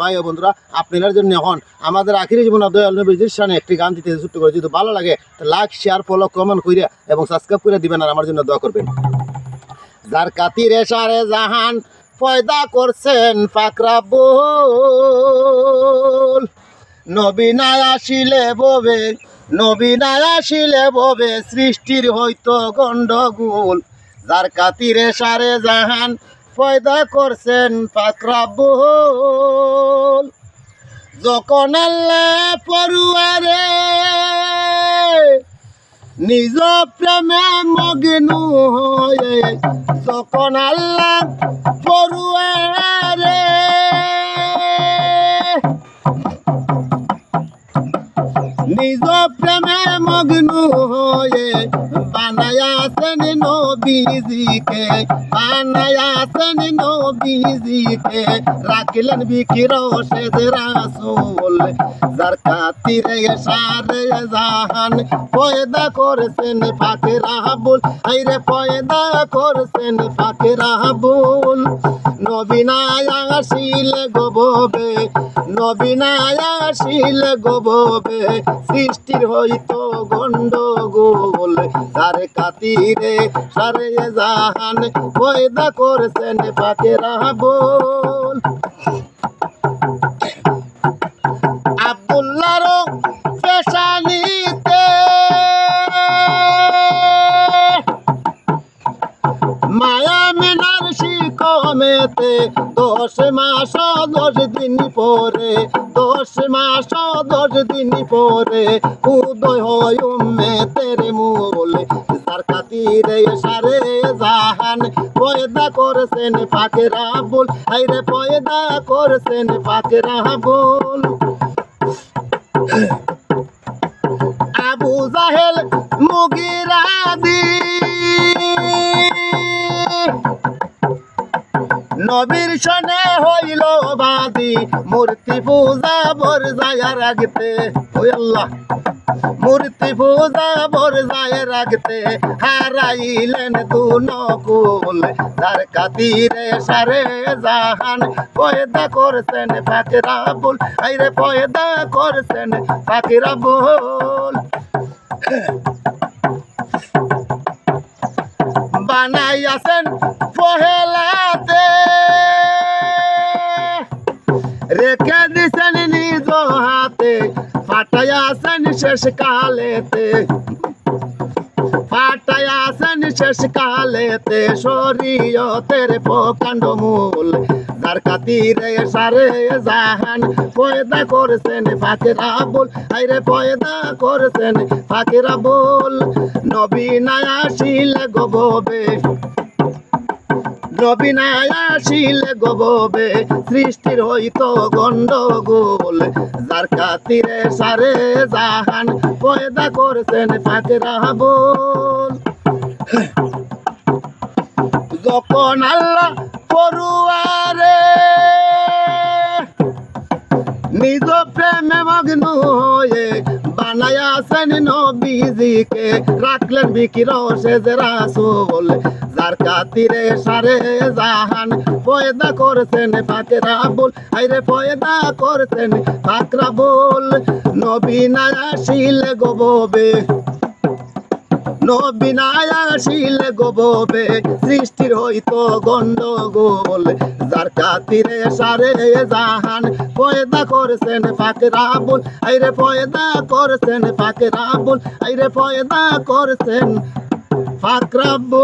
ভাই বন্ধুরা আপনাদের জন্য এখন আমাদের আখিরি জীবন দয়াল নবীজির সামনে একটি গান দিতে ছুট্ট করে যদি ভালো লাগে লাইক শেয়ার ফলো কমেন্ট কইরা এবং সাবস্ক্রাইব করে দিবেন আর আমার জন্য দোয়া করবেন। যার কাতিরে সারে জাহান পয়দা করছেন ফাকরাবুল নবীনায় আসিলে ববে নবীনায় আসিলে ববে, সৃষ্টির হইতো গন্ডগোল। যার কাতি কাতিরে সারে জাহান পয়দা করছেন ফাকরাবুল যখন আল্লাহ পড়ুয়ারে নিজ প্রেমে মগ্ন হয়ে, যখন আল্লাহ পড়ুয়ারে নিজ প্রেমে মগ্ন হয়ে বানায়াছেন নবীজিকে বানায়াছেন নবীজিকে রাখলেন বিকির সেদ রাসূল যার খাতিরে সারে জাহান পয়দা করেছেন ফাকে রাহাবুল আইরে পয়দা করেছেন ফাকে রাহাবুল নবীনায় আসিলে গোববে নবীনায় আসিলে গোববে সৃষ্টির হইতো গন্ডগোল তার কাতিরে সারে জাহান পয়দা করেছেন ফাকে রাহাবুল শিকমেতে দশ মাস, দশ দিন পরে, দশ মাস, দশ দিন পরে উদয় হয় উম্মেতের মূল। তার খাতিরে সারে জাহান, পয়দা করেছেন ফাঁকে রাবুল। হাইরে পয়দা করেছেন ফাঁকে রাবুল। আবু জাহেল মুগিরাদি নবীর সনে হইল বাদি মূর্তি পূজা বর যায় রাখতে। ওই আল্লাহ। মূর্তি পূজা বর যায় রাখতে হারাইলেন দু নকুল তার কাতিরে সারে জাহান। পয়দা করছেন ফাকিরা বুল আইরে পয়দা করছেন পাখিরা বুল বানাইয়াছেন পহেলাতে রেখে দিছেন নিজ হাতে ফাটাইয়াছেন শেষ কালেতে। ফাটাইয়াছেন শেষ কালেতে, শরীয়তের প্রকাণ্ড মূল। যার কাতিরে সারে জাহান পয়দা করেছেন ফাঁকেরা বল। আইরে পয়দা করেছেন ফাঁকেরা বল। নবী নায়াশিল গববে আসিলে গববে সৃষ্টির হইতো গন্ডগোল। যার কাতিরে সারে জাহান, পয়দা করছেন রাবল যখন আল্লাহ পড়ুয়ারে, নিজ প্রেমে মগ্ন হয়ে বানায়াছেন নবীজিকে রাখলেন বিকির সেজে রাসুল। যার কাতিরে সারে জাহান, পয়দা করেছেন পাকেরা রাবুল আইরে পয়দা করেছেন ফাকরাবুল নবী নায়াশিল গববে নবীনায় আসিলে গোববে, সৃষ্টির হইতো গন্ডগোল। যার কাতিরে সারে জাহান, পয়দা করছেন পাকে রাবুল। আইরে পয়দা করছেন পাকে রাবুল, আইরে পয়দা করছেন ফাকরাবুল